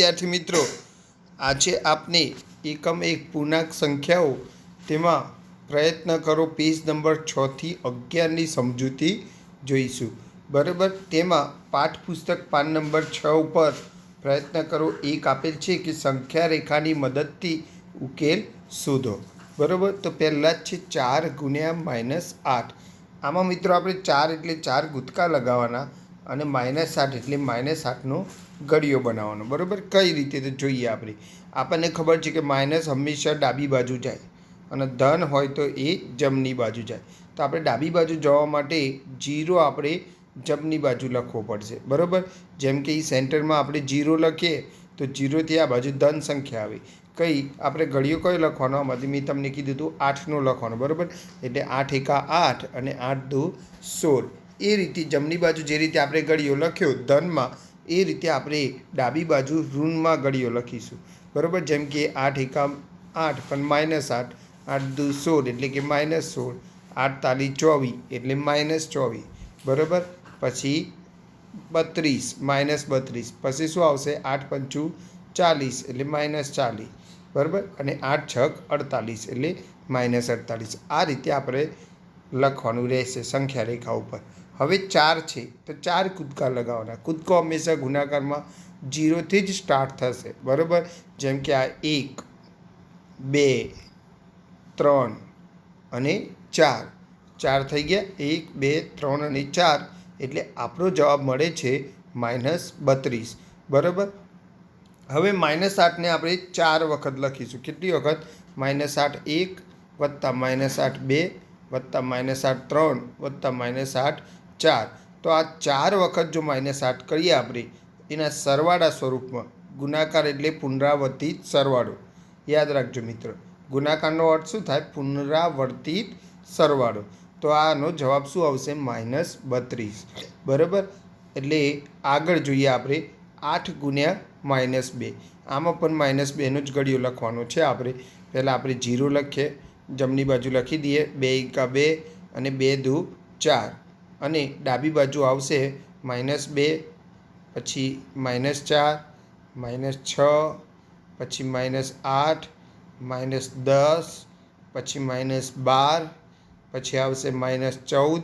વિદ્યાર્થી મિત્રો, આજે આપને એકમ એક પૂર્ણાંક સંખ્યાઓ તેમાં પ્રયત્ન કરો પેજ નંબર છથી અગિયારની સમજૂતી જોઈશું. બરાબર? તેમાં પાઠપુસ્તક પાન નંબર છ ઉપર પ્રયત્ન કરો. એક આપેલ છે કે સંખ્યા રેખાની મદદથી ઉકેલ શોધો. બરાબર? તો પહેલાં જ છે ચાર ગુણ્યા માઇનસ આઠ. આમાં મિત્રો આપણે ચાર એટલે ચાર ગુતકા લગાવવાના. અને માઇનસ આઠ એટલે માઇનસ આઠનો ગળિયો બનાવવાનો. બરાબર? કઈ રીતે તો જોઈએ આપણે? આપણને ખબર છે કે માઇનસ હંમેશા ડાબી બાજુ જાય અને ધન હોય તો એ જમણી બાજુ જાય. તો આપણે ડાબી બાજુ જવા માટે જીરો આપણે જમણી બાજુ લખવો પડશે. બરાબર? જેમ કે એ સેન્ટરમાં આપણે જીરો લખીએ તો જીરોથી આ બાજુ ધન સંખ્યા આવે. કઈ? આપણે ઘડિયો કયો લખવાનો? આમાંથી મેં તમને કીધું હતું આઠનો લખવાનો. બરાબર? એટલે આઠ એકા આઠ અને આઠ દો સોળ. એ રીતે જમણી બાજુ જે રીતે આપણે ઘડિયો લખ્યો ધનમાં, એ રીતે આપણે ડાબી બાજુ ઋણમાં ઘડિયો લખીશું. બરાબર? જેમ કે આઠ એકા આઠ પણ માઇનસ આઠ. આઠ દુ સોળ એટલે કે માઇનસ સોળ. આઠ તાલી ચોવીસ એટલે માઇનસ ચોવીસ. બરાબર? પછી બત્રીસ માઇનસ બત્રીસ. પછી શું આવશે? આઠ પંચું ચાલીસ એટલે માઇનસ ચાલીસ. બરાબર? અને આઠ છક અડતાલીસ એટલે માઇનસ અડતાલીસ. આ રીતે આપણે લખવાનું રહેશે સંખ્યા રેખા ઉપર. હવે ચાર છે, તો ચાર કૂદકા લગાવવાના. કૂદકો હંમેશા ગુણાકારમાં જીરોથી જ સ્ટાર્ટ થશે. બરાબર? જેમ કે આ એક, બે, ત્રણ અને ચાર. ચાર થઈ ગયા. એક, બે, ત્રણ અને ચાર. એટલે આપણો જવાબ મળે છે માઇનસ બત્રીસ. બરાબર? હવે માઇનસ આઠને આપણે ચાર વખત લખીશું. કેટલી વખત? માઇનસ આઠ એક વત્તા માઇનસ આઠ બે વત્તા માઇનસ આઠ ત્રણ, વત્તા માઇનસ આઠ ચાર. તો આ ચાર વખત જો માઇનસ આઠ કરીએ આપણે, એના સરવાળા સ્વરૂપમાં, ગુણાકાર એટલે પુનરાવર્તિત સરવાળો. યાદ રાખજો મિત્રો, ગુણાકારનો અર્થ શું થાય? પુનરાવર્તિત સરવાળો. તો આનો જવાબ શું આવશે? માઇનસ બત્રીસ. બરાબર? એટલે આગળ જોઈએ આપણે, આઠ ગુણ્યા માઇનસ બે. આમાં પણ માઇનસ બેનો જ ઘડિયો લખવાનો છે આપણે. પહેલાં આપણે જીરો લખીએ. જમણી બાજુ લખી દઈએ બે એકા બે અને બે દુ ચાર. અને ડાબી બાજુ આવશે માઇનસ બે, પછી માઇનસ ચાર, માઇનસ છ, પછી માઇનસ આઠ, માઇનસ દસ, પછી માઇનસ બાર, પછી આવશે માઇનસ ચૌદ,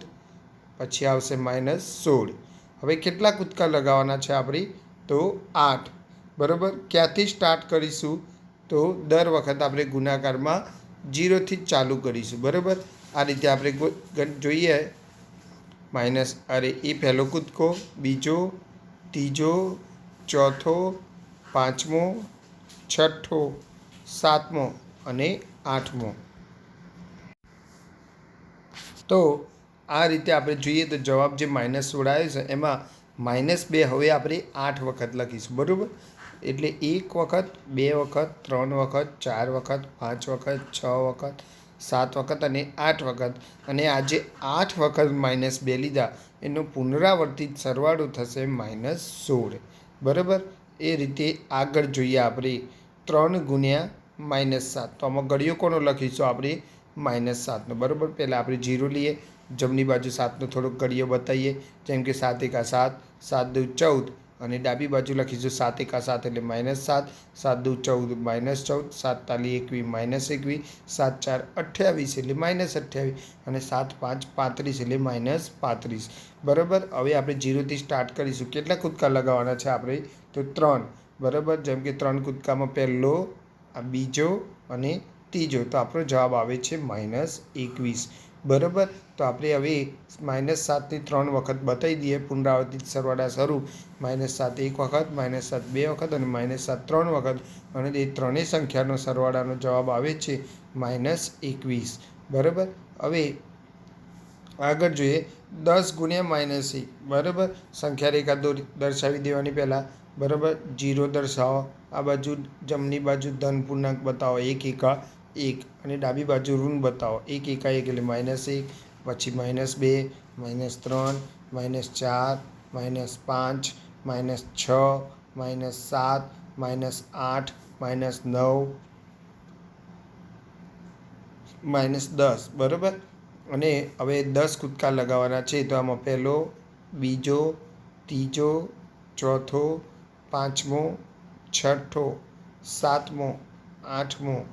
પછી આવશે માઇનસ સોળ. હવે કેટલા કૂદકા લગાવવાના છે આપણી? તો આઠ. બરાબર? ક્યાંથી સ્ટાર્ટ કરીશું? તો દર વખત આપણે ગુણાકારમાં જીરોથી જ ચાલુ કરીશું, બરાબર? આ રીતે આપણે જોઈએ. માઇનસ, અરે, એ પહેલો કૂદકો, બીજો, ત્રીજો, ચોથો, પાંચમો, છઠ્ઠો, સાતમો અને આઠમો. તો આ રીતે આપણે જોઈએ તો જવાબ જે માઇનસ સોળ આવ્યો છે, એમાં માઇનસ બે, હવે આપણે આઠ વખત લખીશું, બરાબર? એટલે એક વખત, બે વખત, ત્રણ વખત, ચાર વખત, પાંચ વખત, છ વખત, સાત વખત અને આઠ વખત. અને આજે આઠ વખત માઇનસ બે લીધા, એનો પુનરાવર્તિત સરવાળો થશે માઇનસ સોળ. બરાબર? એ રીતે આગળ જોઈએ આપણે. ત્રણ ગુણ્યા માઇનસ સાત. તો આમાં ઘડિયો કોનો લખીશું આપણે? માઇનસ સાતનો બરાબર? પહેલાં આપણે જીરો લઈએ. જમણી બાજુ સાતનો થોડોક ઘડિયો બતાવીએ. જેમ કે સાત એકા સાત સાત દુ ચૌદ. અને ડાબી બાજુ લખીશું સાત એકા સાત એટલે માઇનસ સાત. સાત દુ ચૌદ માઇનસ ચૌદ. સાત તાલી એકવી માઇનસ એકવી. સાત ચાર અઠ્યાવીસ એટલે માઇનસ અઠ્યાવીસ. અને સાત પાંચ પાંત્રીસ એટલે માઇનસ પાંત્રીસ. બરાબર? હવે આપણે જીરોથી સ્ટાર્ટ કરીશું. કેટલા કૂદકા લગાવવાના છે આપણે? તો ત્રણ. બરાબર? જેમ કે ત્રણ કૂદકામાં પહેલો બીજો અને ત્રીજો. તો આપણો જવાબ આવે છે માઇનસ એકવીસ. બરાબર? તો આપણે હવે માઇનસ સાતથી ત્રણ વખત બતાવી દઈએ. પુનરાવર્તિત સરવાળા શરૂ. માઇનસ સાત એક વખત માઇનસ સાત બે વખત અને માઇનસ સાત ત્રણ વખત. અને એ ત્રણેય સંખ્યાનો સરવાળાનો જવાબ આવે છે માઇનસ એકવીસ. બરાબર? હવે આગળ જોઈએ. દસ ગુણ્યા માઇનસ એક. બરાબર? સંખ્યા રેખા દોરી દર્શાવી દેવાની પહેલાં. બરાબર? જીરો દર્શાવો. આ બાજુ જમણી બાજુ ધન પૂર્ણાંક બતાવો. એક, એકા એક અને ડાબી બાજુ ઋણ બતાવો. એક એકા એક એટલે માઇનસ એક, પછી માઇનસ બે માઇનસ ત્રણ માઇનસ ચાર માઇનસ પાંચ માઇનસ છ માઇનસ સાત માઇનસ આઠ માઇનસ નવ માઇનસ દસ. બરાબર? અને હવે દસ કૂદકા લગાવવાના છે તો આમાં પહેલો, બીજો, ત્રીજો, ચોથો, પાંચમો, છઠ્ઠો, સાતમો, આઠમો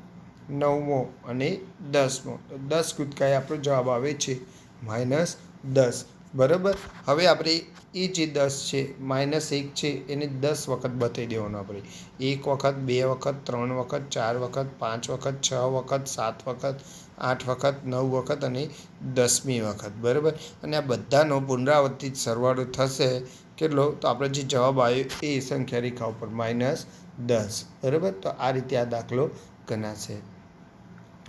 નવમો અને દસમો. તો દસ કૂદકાએ આપણો જવાબ આવે છે માઇનસ દસ. બરાબર? હવે આપણે એ જે દસ છે, માઇનસ એક છે, એને દસ વખત બતાવી દેવાનું આપણે. એક વખત, બે વખત, ત્રણ વખત, ચાર વખત, પાંચ વખત, છ વખત, સાત વખત, આઠ વખત, નવ વખત અને દસમી વખત. બરાબર? અને આ બધાનો પુનરાવર્તિત સરવાળો થશે કેટલો? તો આપણે જે જવાબ આવ્યો એ સંખ્યા રેખા ઉપર માઇનસ દસ. બરાબર? તો આ રીતે આ દાખલો ગણાશે.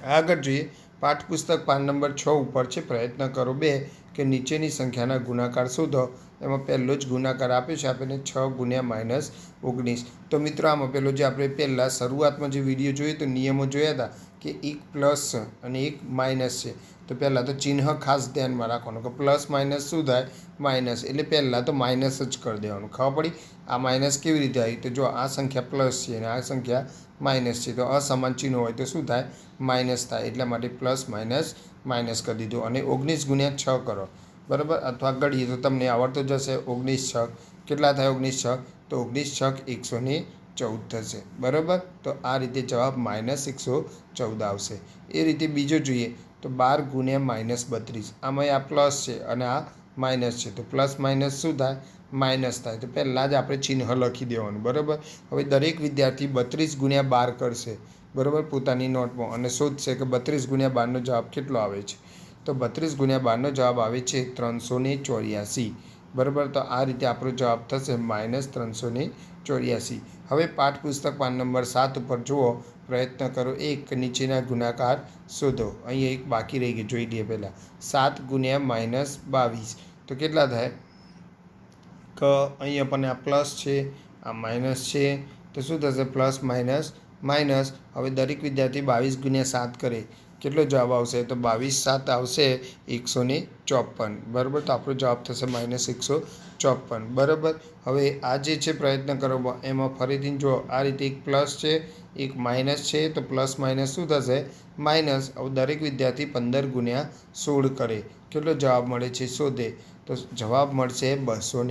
આગળ જોઈએ. પાઠપુસ્તક પાન નંબર છ ઉપર છે, પ્રયત્ન કરો બે કે નીચેની સંખ્યાના ગુણાકાર શોધો. એમાં પહેલો જ ગુણાકાર આપ્યો છે આપણને છ ગુણ્યા માઇનસ ઓગણીસ. તો મિત્રો, આમાં પેલો જે આપણે પહેલાં શરૂઆતમાં જે વીડિયો જોઈએ તો નિયમો જોયા હતા કે એક પ્લસ અને એક માઇનસ છે. તો પહેલાં તો ચિહ્ન ખાસ ધ્યાનમાં રાખવાનું કે પ્લસ માઇનસ શું થાય? માઇનસ એટલે પહેલાં તો માઇનસ જ કરી દેવાનું. ખબર પડી? આ માઇનસ કેવી રીતે આવી? તો જો આ સંખ્યા પ્લસ છે અને આ સંખ્યા માઇનસ છે, તો અસમાન ચિહ્નો હોય તો શું થાય? માઇનસ થાય. એટલા માટે પ્લસ માઇનસ માઇનસ કરી દીધું. અને ઓગણીસ ગુણ્યા છ કરો. બરાબર? અથવા ગળીએ તો તમને આવડતું જશે ઓગણીસ છ. કેટલા થાય ઓગણીસ છ? તો ઓગણીસ છક એકસો ને ચૌદ થશે. બરાબર? તો આ રીતે જવાબ માઇનસ એકસો ચૌદ આવશે. એ રીતે બીજો જોઈએ. તો બાર ગુણ્યા માઇનસ બત્રીસ. આમાં આ પ્લસ છે અને આ માઇનસ છે. તો પ્લસ માઇનસ શું થાય? માઇનસ થાય. તો પહેલાં જ આપણે ચિહ્ન લખી દેવાનું. બરાબર? હવે દરેક વિદ્યાર્થી બત્રીસ ગુણ્યા બાર કરશે. બરાબર? પોતાની નોટમાં. અને શોધશે કે બત્રીસ ગુણ્યા બારનો જવાબ કેટલો આવે છે? તો બત્રીસ ગુણ્યા બારનો જવાબ આવે છે ત્રણસો ને ચોર્યાસી. બરાબર? તો આ રીતે આપણો જવાબ થશે માઇનસ ત્રણસો ને ચોર્યાસી. હવે પાઠપુસ્તક પાન નંબર સાત ઉપર જુઓ, પ્રયત્ન કરો એક નીચેના ગુણાકાર શોધો. અહીં એક બાકી રહી ગયું, જોઈ લઈએ પહેલાં. સાત ગુણ્યા માઇનસ બાવીસ. તો કેટલા થાય? ક અહીં આપણને આ પ્લસ છે, આ માઇનસ છે. તો શું થશે? Plus minus minus. હવે દરેક વિદ્યાર્થી બાવીસ ગુણ્યા સાત કરે. કેટલો જવાબ આવશે? તો બાવીસ સાત આવશે એકસો ને ચોપન. બરાબર? તો આપણો જવાબ થશે માઇનસ એકસો ચોપન. બરાબર? હવે આ જે છે પ્રયત્ન કરો એમાં ફરીથી જો આ રીતે એક પ્લસ છે, એક માઇનસ છે, તો પ્લસ માઇનસ શું થશે? માઇનસ. હવે દરેક વિદ્યાર્થી પંદર ગુણ્યા સોળ કરે. કેટલો જવાબ મળે છે? શોધે તો જવાબ મળશે બસો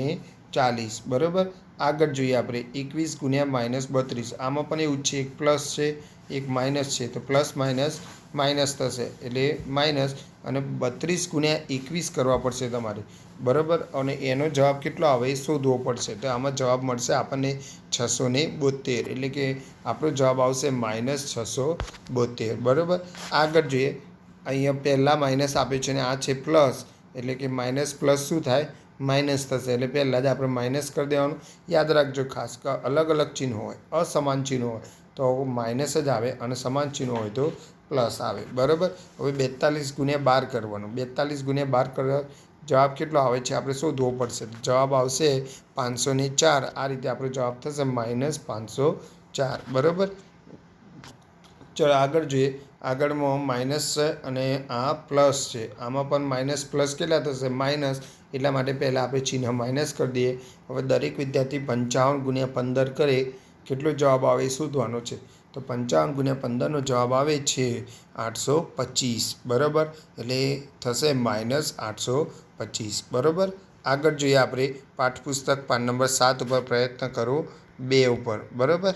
ચાલીસ. બરાબર? આગળ જોઈએ આપણે. એકવીસ ગુણ્યા માઇનસ બત્રીસ. આમાં પણ એવું જ છે. એક પ્લસ છે, એક માઇનસ છે. તો પ્લસ માઇનસ માઇનસ થશે. એટલે માઇનસ અને બત્રીસ ગુણ્યા એકવીસ કરવા પડશે તમારે. બરાબર? અને એનો જવાબ કેટલો આવે એ શોધવો પડશે. તો આમાં જવાબ મળશે આપણને છસો ને બોતેર એટલે કે આપણો જવાબ આવશે માઇનસ છસો બોતેર બરાબર? આગળ જોઈએ. અહીંયા પહેલાં માઇનસ આપે છે અને આ છે પ્લસ. એટલે કે માઇનસ પ્લસ શું થાય? માઇનસ થશે. એટલે પહેલાં જ આપણે માઇનસ કરી દેવાનું. યાદ રાખજો, ખાસ અલગ અલગ ચિહ્નો હોય. અસમાન ચિહ્નો હોય. તો માઇનસ જ આવે અને સમાન ચિહ્નો હોય તો પ્લસ આવે. બરાબર? હવે બેતાલીસ ગુણ્યા બાર કરવાનું. બેતાલીસ ગુણ્યા બાર કરવા જવાબ કેટલો આવે છે? આપણે શોધવો પડશે. જવાબ આવશે પાંચસો ને ચાર. આ રીતે આપણો જવાબ થશે માઇનસ પાંચસો ચાર. બરાબર? ચલો આગળ જોઈએ. આગળમાં માઇનસ છે અને આ પ્લસ છે. આમાં પણ માઇનસ પ્લસ કેટલા થશે? માઇનસ. એટલા માટે પહેલાં આપણે ચિહ્ન માઇનસ કરી દઈએ. હવે દરેક વિદ્યાર્થી પંચાવન ગુણ્યા પંદર કરે. કેટલો જવાબ આવે એ શોધવાનો છે. તો પંચાવન ગુણ્યા પંદરનો જવાબ આવે છે આઠસો પચીસ. બરાબર? એટલે થશે માઇનસ આઠસો પચીસ. બરાબર? આગળ જોઈએ આપણે પાઠપુસ્તક પાન નંબર સાત ઉપર પ્રયત્ન કરો બે ઉપર. બરાબર?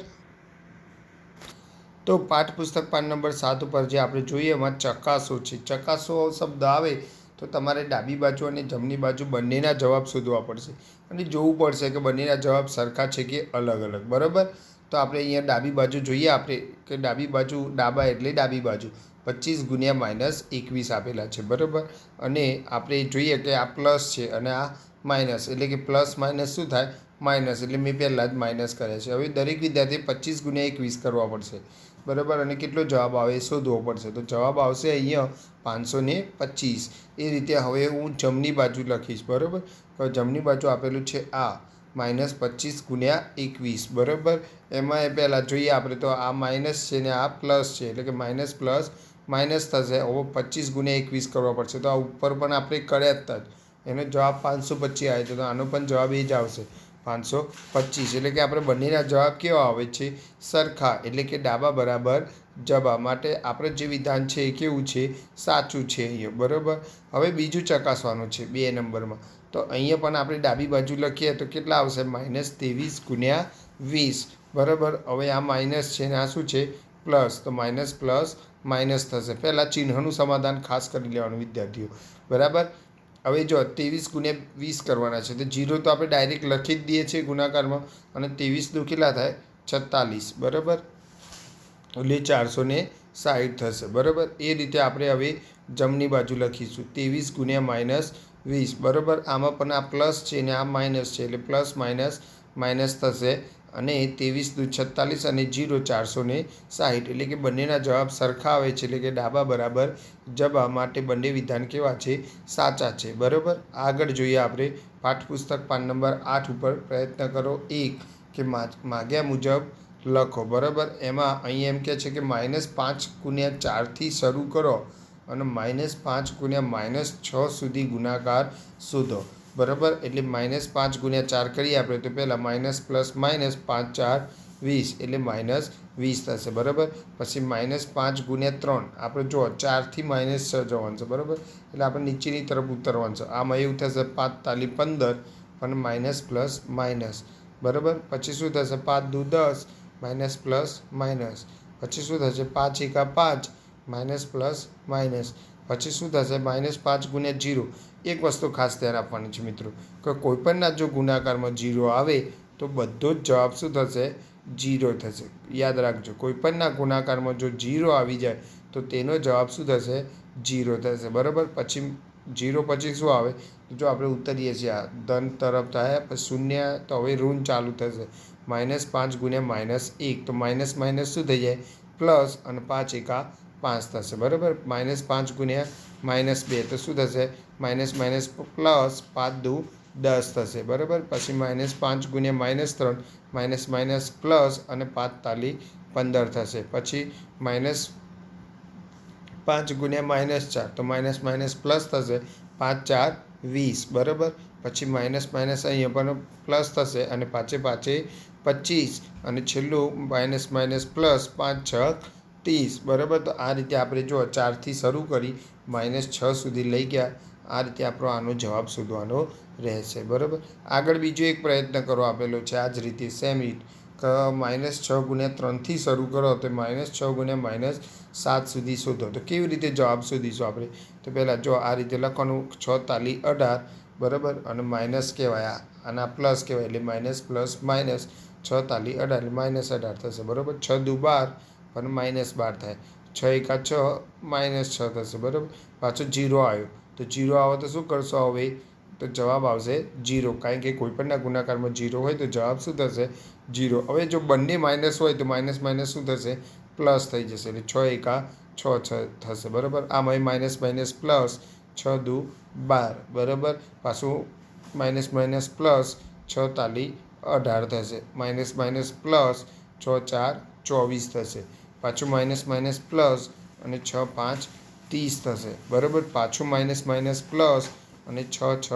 તો પાઠપુસ્તક પાન નંબર સાત ઉપર જે આપણે જોઈએ એમાં ચકાસો છે. ચકાસો શબ્દ આવે તો તમારે ડાબી બાજુ અને જમણી બાજુ બંનેના જવાબ શોધવા પડશે. અને જોવું પડશે કે બંનેના જવાબ સરખા છે કે અલગ અલગ બરાબર? તો આપણે અહીંયા ડાબી બાજુ જોઈએ, આપણે કે ડાબી બાજુ ડાબા એટલે ડાબી બાજુ. પચીસ ગુણ્યા માઇનસ એકવીસ આપેલા છે, બરાબર? અને આપણે જોઈએ કે આ પ્લસ છે અને આ માઇનસ, એટલે કે પ્લસ માઇનસ શું થાય? માઇનસ, એટલે મેં પહેલાં જ માઇનસ કર્યા છે. હવે દરેક વિદ્યાર્થીએ પચીસ ગુણ્યા એકવીસ કરવા પડશે, બરાબર? અને કેટલો જવાબ આવે એ શોધવો પડશે. તો જવાબ આવશે અહીંયા પાંચસો ને પચીસ. એ રીતે હવે હું જમણી બાજુ લખીશ, બરાબર? તો જમણી બાજુ આપેલું છે આ. માઇનસ પચીસ ગુણ્યા એકવીસ, બરાબર? એમાં એ પહેલાં જોઈએ આપણે તો આ માઇનસ છે ને આ પ્લસ છે, એટલે કે માઇનસ પ્લસ માઇનસ થશે. હવે પચીસ ગુણ્યા એકવીસ કરવા પડશે. તો આ ઉપર પણ આપણે કર્યા જ હતા એનો જવાબ પાંચસો પચીસ આવે છે. તો આનો પણ જવાબ એ જ આવશે. પાંચસો પચીસ. એટલે કે આપણે બંનેના જવાબ કેવા આવે છે? સરખા. એટલે કે ડાબા બરાબર જબા માટે આપણે જે વિધાન છે એ કેવું છે? સાચું છે અહીંયા, બરાબર? હવે બીજું ચકાસવાનું છે બે નંબરમાં. તો અહીંયા પણ આપણે ડાબી બાજુ લખીએ તો કેટલા આવશે? માઇનસ ત્રેવીસ ગુણ્યા વીસ, બરાબર? હવે આ માઇનસ છે ને આ શું છે? પ્લસ. તો માઇનસ પ્લસ માઇનસ થશે. પહેલાં ચિહ્નનું સમાધાન ખાસ કરી લેવાનું વિદ્યાર્થીઓ, બરાબર? હવે જો ત્રેવીસ ગુણ્યા વીસ કરવાના છે, તો જીરો તો આપણે ડાયરેક્ટ લખી જ દઈએ છીએ ગુણાકારમાં અને ત્રેવીસ દુખેલા થાય? છત્તાલીસ, બરાબર? એટલે ચારસો ને સાઠ થશે. બરાબર? એ રીતે આપણે હવે જમણી બાજુ લખીશું. ત્રેવીસ ગુણ્યા માઇનસ વીસ. બરાબર? આમાં પણ આ પ્લસ છે ને આ માઇનસ છે એટલે પ્લસ માઇનસ માઇનસ થશે અને ત્રેવીસ દુ છત્તાલીસ અને જીરો ચારસો ને સાઠ એટલે કે બંનેના જવાબ સરખા આવે છે એટલે કે ડાબા બરાબર જબા માટે બંને વિધાન કેવા છે? સાચા છે. બરાબર? આગળ જોઈએ આપણે પાઠ્યપુસ્તક પાન નંબર આઠ ઉપર પ્રયત્ન કરો. એક કે માગ્યા મુજબ લખો, બરાબર? એમાં અહીં એમ કહે છે કે માઇનસ પાંચ ગુણ્યા ચારથી શરૂ કરો અને માઇનસ પાંચ ગુણ્યા માઇનસ છ સુધી ગુણાકાર શોધો. બરાબર? એટલે માઇનસ પાંચ ગુણ્યા ચાર કરીએ આપણે તો પહેલાં માઇનસ પ્લસ માઇનસ પાંચ ચાર વીસ, એટલે માઇનસ વીસ થશે. બરાબર? પછી માઇનસ પાંચ ગુણ્યા ત્રણ, આપણે જો ચારથી માઇનસ છ જવાનું છે. બરાબર? એટલે આપણે નીચેની તરફ ઉતરવાનું છે. આમાં એવું થશે પાંચ તાલી પંદર પણ માઇનસ પ્લસ માઇનસ. બરાબર? પછી શું થશે? પાંચ દુ દસ માઇનસ પ્લસ માઇનસ. પછી શું થશે? પાંચ એકા પાંચ, માઇનસ પ્લસ માઇનસ. પછી શું થશે? માઇનસ પાંચ ગુણ્યા જીરો. એક વસ્તુ ખાસ ધ્યાન આપવાની છે મિત્રો, કે કોઈપણના જો ગુણાકારમાં જીરો આવે, તો બધો જ જવાબ શું થશે? જીરો થશે. યાદ રાખજો, કોઈપણના ગુણાકારમાં જો જીરો આવી જાય, તો તેનો જવાબ શું થશે? જીરો થશે. બરાબર? પછી જીરો પછી શું આવે? તો જો આપણે ઉતરીએ છીએ આ ધન તરફ થાય શૂન્ય, તો હવે ઋણ ચાલુ થશે. માઇનસ પાંચ ગુણ્યા માઇનસ એક. તો માઇનસ માઇનસ શું થઈ જાય? પ્લસ અને પાંચ એકા પાંચ થશે. બરાબર? માઇનસ પાંચ ગુણ્યા માઇનસ બે. તો શું થશે? માઇનસ માઇનસ પ્લસ પાંચ દુ દસ થશે. બરાબર? પછી માઇનસ પાંચ ગુણ્યા માઇનસ ત્રણ. માઇનસ માઇનસ પ્લસ અને પાંચ તાલી પંદર થશે. પછી માઇનસ પાંચ ગુણ્યા માઇનસ ચાર. તો માઇનસ માઇનસ પ્લસ થશે પાંચ ચાર વીસ. બરાબર? પછી માઇનસ માઇનસ અહીંયા પણ પ્લસ થશે અને પાંચે પાંચે પચીસ અને છેલ્લું માઇનસ માઇનસ પ્લસ પાંચ, છ, ત્રીસ. બરાબર? તો આ રીતે આપણે જો ચારથી શરૂ કરી માઇનસ છ સુધી લઈ ગયા, આ રીતે આપણો આનો જવાબ શોધવાનો રહેશે. બરાબર? આગળ બીજો એક પ્રયત્ન કરો આપેલો છે, આ જ રીતે સેમ ઇટ માઇનસ છ ગુણ્યા ત્રણથી શરૂ કરો, તો માઇનસ છ ગુણ્યા માઇનસ સાત સુધી શોધો. તો કેવી રીતે જવાબ શોધીશું આપણે? તો પહેલાં જો આ રીતે લખવાનું, છ તાલી અઢાર બરાબર? અને માઇનસ કહેવાય આ. અને આ પ્લસ કહેવાય. એટલે માઇનસ પ્લસ માઇનસ છ તાલી અઢાર. એટલે માઇનસ અઢાર થશે. બરાબર? છ દુ બાર પણ માઇનસ બાર થાય. છ એકા છ માઇનસ છ થશે. બરાબર? પાછો જીરો આવ્યો. તો જીરો આવે તો શું કરશો હવે? તો જવાબ આવશે જીરો કારણ કે કોઈપણના ગુણાકારમાં જીરો હોય તો જવાબ શું થશે? જીરો હવે જો બંને માઇનસ હોય તો માઇનસ માઇનસ શું થશે? પ્લસ થઈ જશે. એટલે છ એકા છ છ થશે. બરાબર? આમાં માઇનસ માઇનસ પ્લસ છ દુ બાર, બરાબર? પાછું માઇનસ માઇનસ પ્લસ છ તાલી અઢાર થશે. માઇનસ માઇનસ પ્લસ છ ચાર ચોવીસ થશે. પાછું માઇનસ માઇનસ પ્લસ અને છ પાંચ ત્રીસ થશે. બરાબર? પાછું માઇનસ માઇનસ પ્લસ અને છ છ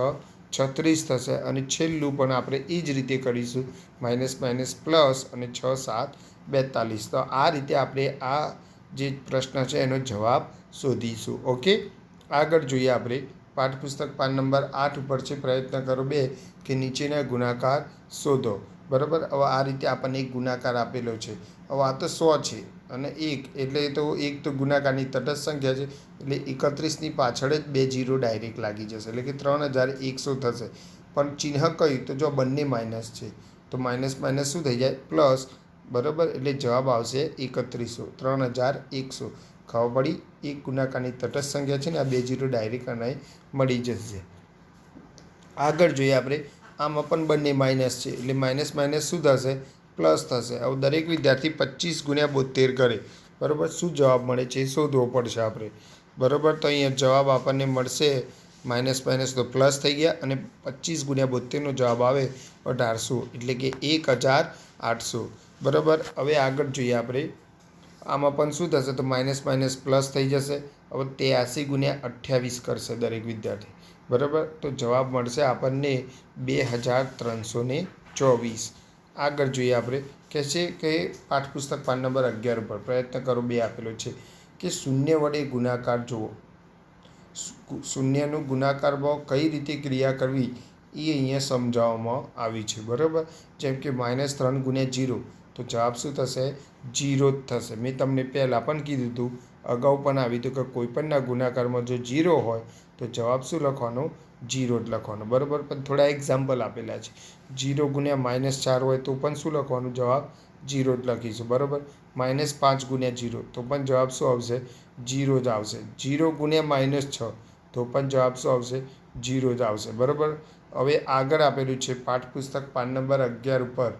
છત્રીસ થશે. અને છેલ્લું પણ આપણે એ જ રીતે કરીશું. માઇનસ માઇનસ પ્લસ અને છ સાત બેતાલીસ. તો આ રીતે આપણે આ જે પ્રશ્ન છે એનો જવાબ શોધીશું. ઓકે આગળ જોઈએ આપણે. પાઠ્યપુસ્તક પાન નંબર આઠ ઉપર છે, પ્રયત્ન કરો બે, કે નીચેના ગુણાકાર શોધો. બરાબર? હવે આ રીતે આપણને એક ગુણાકાર આપેલો છે. હવે આ તો સો છે અને એક, એટલે તો એક તો ગુણાકારની તટસ્થ સંખ્યા છે, એટલે એકત્રીસની પાછળ જ બે જીરો ડાયરેક્ટ લાગી જશે, એટલે કે ત્રણ હજાર એકસો થશે. પણ ચિહ્ન કયું? તો જો બંને માઇનસ છે, તો માઇનસ માઇનસ શું થઈ જાય? પ્લસ, બરાબર? એટલે જવાબ આવશે એકત્રીસો, ત્રણ હજાર એકસો. પડી એક ગુણાકારની તટસ્થ સંખ્યા છે ને આ બે જીરો ડાયરેક્ટ અને મળી જશે. આગળ જોઈએ આપણે, આમાં પણ બંને માઇનસ છે, એટલે માઇનસ માઇનસ શું થશે? પ્લસ થશે. હવે દરેક વિદ્યાર્થી પચીસ ગુણ્યા બોતેર કરે. બરાબર? શું જવાબ મળે છે એ શોધવો પડશે આપણે. બરાબર? તો અહીંયા જવાબ આપણને મળશે માઇનસ માઇનસ તો પ્લસ થઈ ગયા અને પચીસ ગુણ્યા બોતેરનો જવાબ આવે અઢારસો, એટલે કે એક હજાર આઠસો. બરાબર? હવે આગળ જોઈએ આપણે. આમાં પણ શું થશે? તો માઇનસ માઇનસ પ્લસ થઈ જશે. હવે ત્યાસી ગુણ્યા અઠ્યાવીસ કરશે દરેક વિદ્યાર્થી. બરાબર? તો જવાબ મળશે આપણને બે હજાર ત્રણસો ને ચોવીસ. આગળ જોઈએ આપણે. કહે છે કે પાઠ્યપુસ્તક પાન નંબર અગિયાર ઉપર. પ્રયત્ન કરો, બે આપેલો છે. કે શૂન્ય વડે ગુણાકાર જુઓ. શૂન્યનું ગુણાકારમાં કઈ રીતે ક્રિયા કરવી? એ અહીંયા સમજાવવામાં આવી છે. બરાબર? જેમ કે માઇનસ ત્રણ ગુણ્યા જીરો તો જવાબ શું થશે? જીરો જ થશે. મેં તમને પહેલાં પણ કીધું હતું, અગાઉ પણ આવી હતું કે કોઈપણના ગુણાકારમાં જો જીરો હોય, તો જવાબ શું લખવાનો? જીરો જ લખવાનો. બરાબર? પણ થોડા એક્ઝામ્પલ આપેલા છે. જીરો ગુણ્યા માઇનસ ચાર હોય તો પણ શું લખવાનું? જવાબ જીરો જ લખીશું. બરાબર? માઇનસ પાંચ ગુણ્યા જીરો, તો પણ જવાબ શું આવશે? જીરો જ આવશે. જીરો ગુણ્યા માઇનસ છ, તો પણ જવાબ શું આવશે? જીરો જ આવશે. બરાબર? હવે આગળ આપેલું છે પાઠપુસ્તક પાન નંબર અગિયાર ઉપર.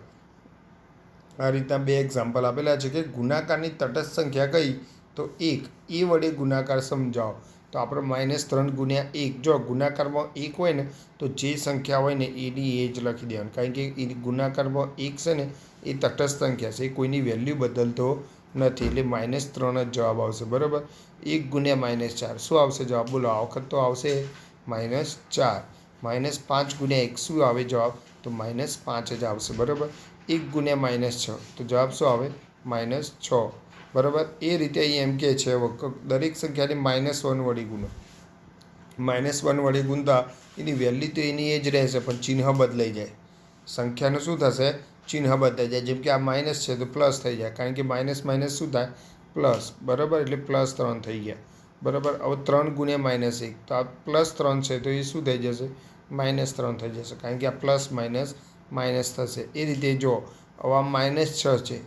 આ રીતના બે એક્ઝામ્પલ આપેલા છે કે ગુણાકારની તટસ્થ સંખ્યા કઈ? તો એક, એ વડે ગુણાકાર સમજાવો. તો આપણે માઇનસ ત્રણ ગુણ્યા એક. જો ગુણાકારમાં એક હોય ને, તો જે સંખ્યા હોય ને એની એ જ લખી દેવાનું. કારણ કે એ ગુણાકારમાં એક છે ને, એ તટસ્થ સંખ્યા છે. એ કોઈની વેલ્યુ બદલતો નથી. એટલે માઇનસ ત્રણ જ જવાબ આવશે. બરાબર? એક ગુણ્યા માઇનસ ચાર. શું આવશે જવાબ? બોલો, આ વખત તો આવશે માઇનસ ચાર. માઇનસ પાંચ ગુણ્યા એક. શું આવે જવાબ? તો માઇનસ પાંચ જ આવશે, બરાબર? એક ગુણ્યા માઇનસ છ. તો જવાબ શું આવે? માઇનસ છ. બરાબર? એ રીતે અહીં એમ કે છે દરેક સંખ્યાને માઇનસ વન વળી ગુણો. માઇનસ વન વળી ગુણતા એની વેલ્યુ તો એની એ જ રહેશે, પણ ચિહ્ન બદલાઈ જાય. સંખ્યાનું શું થશે? ચિહ્ન બદલાઈ જાય. જેમ કે આ માઇનસ છે, તો પ્લસ થઈ જાય. કારણ કે માઇનસ માઇનસ શું થાય? પ્લસ. બરાબર? એટલે પ્લસ ત્રણ થઈ ગયા. બરાબર? હવે ત્રણ ગુણ્યા માઇનસ એક. તો આ પ્લસ ત્રણ છે, તો એ શું થઈ જશે? માઇનસ ત્રણ થઈ જશે, કારણ કે આ પ્લસ માઇનસ માઇનસ થશે. એ રીતે જો, હવે આ માઇનસ છ છે,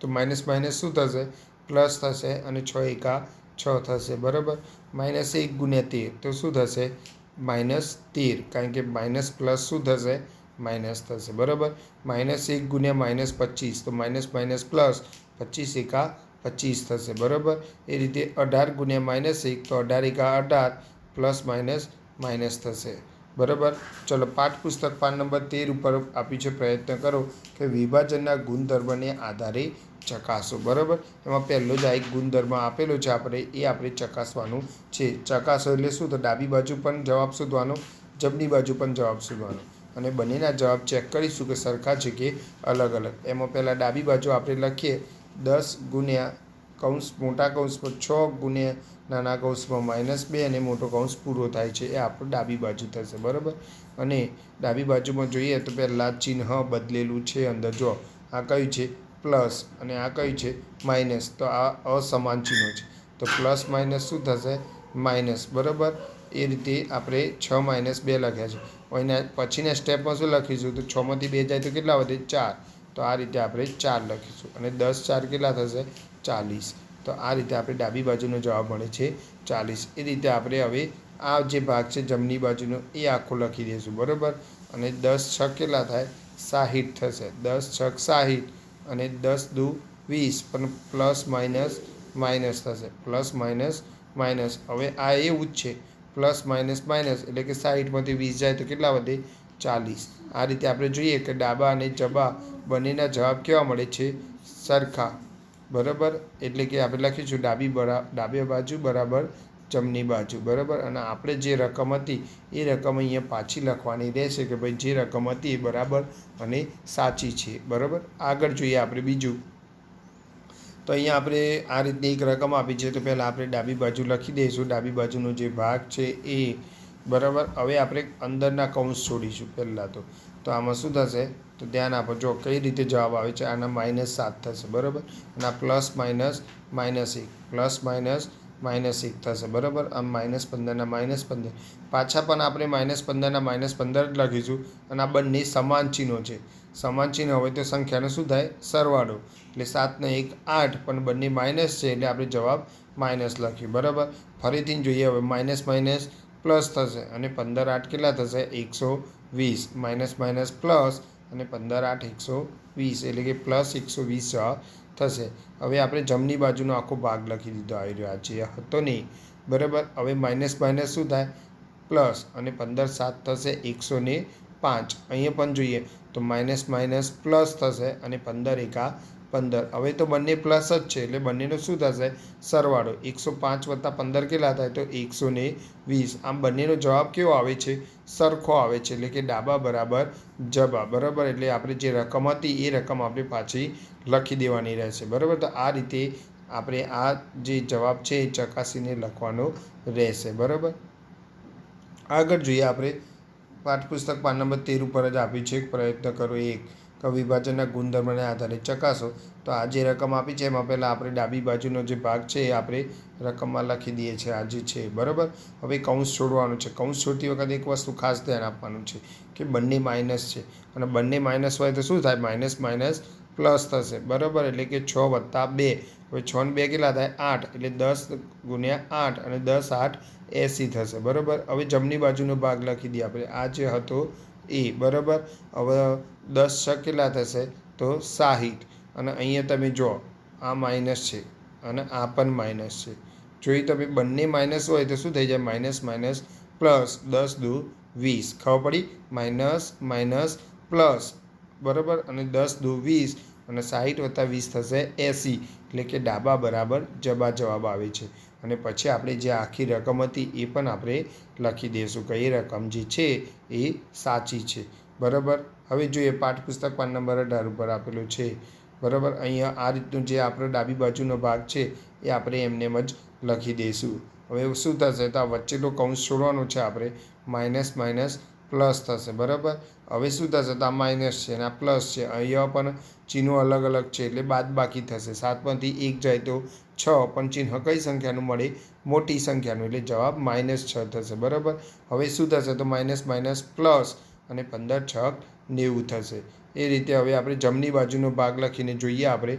તો માઇનસ માઇનસ શું થશે? પ્લસ થશે અને છ એકા છ થશે, બરાબર? માઇનસ એક ગુણ્યા તેર, તો શું થશે? માઇનસ તેર, કારણ કે માઇનસ પ્લસ શું થશે? માઇનસ થશે, બરાબર? માઇનસ એક ગુણ્યા માઇનસ પચીસ, તો માઇનસ માઇનસ પ્લસ પચીસ એકા પચીસ થશે, બરાબર? એ રીતે અઢાર ગુણ્યા માઇનસ એક, તો અઢાર એકા અઢાર, પ્લસ માઇનસ માઇનસ થશે. બરાબર? ચલો, પાઠપુસ્તક પાન નંબર તેર ઉપર આપ્યું છે, પ્રયત્ન કરો કે વિભાજનના ગુણધર્મને આધારે ચકાસો, બરાબર? એમાં પહેલો જ આ એક ગુણધર્મ આપેલો છે આપણે, એ આપણે ચકાસવાનું છે. ચકાસો એટલે શું? તો ડાબી બાજુ પણ જવાબ શોધવાનો, જમણી બાજુ પણ જવાબ શોધવાનો. અને બંનેના જવાબ ચેક કરીશું કે સરખા છે કે અલગ અલગ એમાં પહેલાં ડાબી બાજુ આપણે લખીએ, દસ ગુણ્યા કૌંસ મોટા કૌંસમાં છ ગુણ્યા નાના કૌંસમાં માઇનસ બે અને મોટો કૌંસ પૂરો થાય છે. એ આપણું ડાબી બાજુ થશે, બરાબર? અને ડાબી બાજુમાં જોઈએ તો પહેલાં ચિહ્ન બદલેલું છે અંદર. જો આ કયું છે? પ્લસ. અને આ કયું છે? માઇનસ. તો આ અસમાન ચિહ્નો છે. તો પ્લસ માઇનસ શું થશે? માઇનસ. બરાબર? એ રીતે આપણે છ માઇનસ બે લખ્યા છે. એના પછીના સ્ટેપમાં શું લખીશું? તો છમાંથી બે જાય તો કેટલા વધે? ચાર. તો આ રીતે આપણે ચાર લખીશું. અને દસ ચાર કેટલા થશે? ચાલીસ. તો આ રીતે આપણે ડાબી બાજુનો જવાબ મળે છે ચાલીસ. એ રીતે આપણે હવે આ જે ભાગ છે જમણી બાજુનો એ આખો લખી દઈશું, બરાબર? અને દસ છ કેટલા થાય? સાહીઠ થશે. દસ છ સાહીઠ અને દસ દુ વીસ. પણ પ્લસ માઇનસ માઇનસ થશે. Plus minus minus. હવે આ એવું જ છે. પ્લસ માઇનસ માઇનસ એટલે કે સાહીઠમાંથી વીસ જાય તો કેટલા વધે? ચાલીસ. આ રીતે આપણે જોઈએ કે ડાબા અને જબા બંનેના જવાબ કેવા મળે છે? સરખા. બરાબર? એટલે કે આપણે લખીશું ડાબી બરા, ડાબી બાજુ બરાબર, જમણી બાજુ, બરાબર? અને આપણે જે રકમ હતી, એ રકમ અહીંયા પાછી લખવાની રહેશે કે ભાઈ જે રકમ હતી એ બરાબર અને સાચી છે, બરાબર? આગળ જોઈએ આપણે બીજું. તો અહીંયા આપણે આ રીતની એક રકમ આપી છે, તો પહેલાં આપણે ડાબી બાજુ લખી દઈશું. ડાબી બાજુનો જે ભાગ છે એ, બરાબર? હવે આપણે અંદરના કૌંસ છોડીશું પહેલાં તો. તો આમાં શું થશે? તો ધ્યાન આપો, જો કઈ રીતે જવાબ આવે છે, આના માઇનસ સાત થશે, બરાબર? અને આ પ્લસ માઇનસ માઇનસ એક પ્લસ માઇનસ માઇનસ એક થશે, બરાબર? આમ માઇનસ પંદરના માઇનસ પંદર. પાછા પણ આપણે માઇનસ પંદરના માઇનસ પંદર જ લખીશું અને આ બંને સમાન ચિહ્નો છે. સમાન ચિહ્ન હોય તો સંખ્યાનો શું થાય? સરવાળો. એટલે સાતને એક આઠ, પણ બંને માઇનસ છે એટલે આપણે જવાબ માઇનસ લખ્યું બરાબર? ફરીથી જોઈએ, હવે માઇનસ માઇનસ પ્લસ થશે. અને પંદર આઠ કેટલા થશે? એકસો વીસ, માઇનસ માઇનસ પ્લસ અને પંદર આઠ એકસો વીસ, એટલે કે પ્લસ એકસો વીસ થશે. હવે આપણે જમણી બાજુનો આખો ભાગ લખી દીધો, આવી રહ્યો છે હતો નહીં બરાબર? હવે માઇનસ માઇનસ શું થાય? પ્લસ અને પંદર સાત થશે, એકસો પાંચ. અહીંયા પણ જોઈએ તો માઇનસ માઇનસ પ્લસ થશે અને પંદર એકા પંદર. હવે તો બંને પ્લસ જ છે, એટલે બંનેનો શું થશે? સરવાળો. એકસો પાંચ વત્તા પંદર કેટલા થાય? તો એકસો ને વીસ. આમ બંનેનો જવાબ કેવો આવે છે? સરખો આવે છે, એટલે કે ડાબા બરાબર જબા. બરાબર? એટલે આપણે જે રકમ હતી, એ રકમ આપણે પાછી લખી દેવાની રહેશે. બરાબર? તો આ રીતે આપણે આ જે જવાબ છે, એ ચકાસીને લખવાનો રહેશે. બરાબર? આગળ જોઈએ આપણે. પાઠપુસ્તક પાન નંબર તેર ઉપર જ આપ્યું છે. પ્રયત્ન કરો એક. કે વિભાજનના ગુણધર્મને આધારે ચકાસો. તો આ જે રકમ આપી છે, એમાં પહેલાં આપણે ડાબી બાજુનો જે ભાગ છે, એ આપણે રકમમાં લખી દઈએ છીએ આ જે છે, બરાબર? હવે કૌંસ છોડવાનું છે. કૌંસ છોડતી વખતે એક વસ્તુ ખાસ ધ્યાન આપવાનું છે કે બંને માઇનસ છે. અને બંને માઇનસ હોય તો શું થાય? માઇનસ માઇનસ પ્લસ થશે. બરાબર? એટલે કે છ વત્તા બે. હવે છ ને બે કેટલા થાય? આઠ. એટલે દસ ગુણ્યા આઠ અને દસ આઠ એંસી થશે. બરાબર? હવે જમણી બાજુનો ભાગ લખી દઈએ આપણે. આ જે હતો એ. બરાબર? હવે દસ છ કેટલા થશે તો સાહીઠ. અને અહીંયા તમે જો આ માઇનસ છે અને આ પણ માઇનસ છે. જોઈ તમે બંને માઇનસ હોય તો શું થઈ જાય? માઇનસ માઇનસ પ્લસ દસ દુ વીસ. ખબર પડી? માઇનસ માઇનસ પ્લસ બરાબર? અને દસ દુ વીસ અને સાહીઠ વત્તા વીસ થશે એંસી. એટલે કે ડાબા બરાબર જબા જવાબ આવે છે. અને પછી આપણે જે આખી રકમ હતી એ પણ આપણે લખી દઈશું કે એ રકમ જે છે એ સાચી છે. બરાબર? હવે જોઈએ પાઠ્યપુસ્તક પાન નંબર અઢાર ઉપર આપેલું છે. બરાબર? અહીંયા આ રીતનું જે આપણો ડાબી બાજુનો ભાગ છે, એ આપણે એમને એમ જ લખી દઈશું. હવે શું થશે? તો આ વચ્ચેનો કૌંસ છોડવાનો છે આપણે. માઇનસ માઇનસ, પ્લસ થશે. બરાબર? હવે શું થશે? તો આ માઇનસ છે અને આ પ્લસ છે. અહીંયા પણ ચિહ્નો અલગ અલગ છે એટલે બાદ બાકી થશે. સાતમાંથી એક જાય તો છ. પણ ચિહ્ન કઈ સંખ્યાનું મળે? મોટી સંખ્યાનું. એટલે જવાબ માઇનસ છ થશે. બરાબર? હવે શું થશે? તો માઇનસ માઇનસ, પ્લસ. અને પંદર છક નેવું થશે. એ રીતે હવે આપણે જમણી બાજુનો ભાગ લખીને જોઈએ આપણે.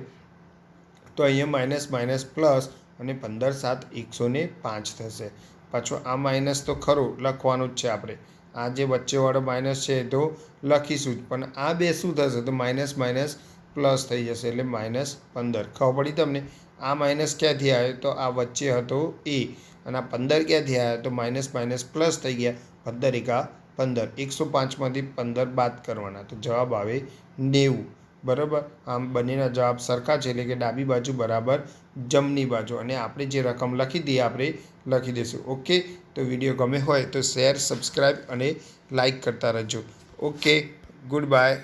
તો અહીંયા માઇનસ માઇનસ પ્લસ અને પંદર સાત એકસો પાંચ થશે. પાછું આ માઇનસ તો ખરું, લખવાનું જ છે આપણે. આ જે વચ્ચેવાળો માઇનસ છે તો લખીશું જ. પણ આ બે શું થશે? તો માઇનસ માઇનસ પ્લસ થઈ જશે એટલે માઇનસ પંદર. ખબર પડી તમને? આ માઇનસ ક્યાંથી આવ્યો? તો આ વચ્ચે હતો એ. અને આ પંદર ક્યાંથી આવ્યો? તો માઇનસ માઇનસ પ્લસ થઈ ગયા. પંદર એકા પંદર. એકસો પાંચમાંથી પંદર બાદ કરવાના. તો જવાબ આવે નેવું. બરાબર? આમ બંનેના જવાબ સરખા છે. એટલે કે ડાબી બાજુ બરાબર જમણી બાજુ. અને આપણે જે રકમ લખી દઈએ આપણે લખી દઈશું. ઓકે? તો વીડિયો ગમે હોય તો શેર સબસ્ક્રાઈબ અને લાઈક કરતા રહેજો. ઓકે? Good bye.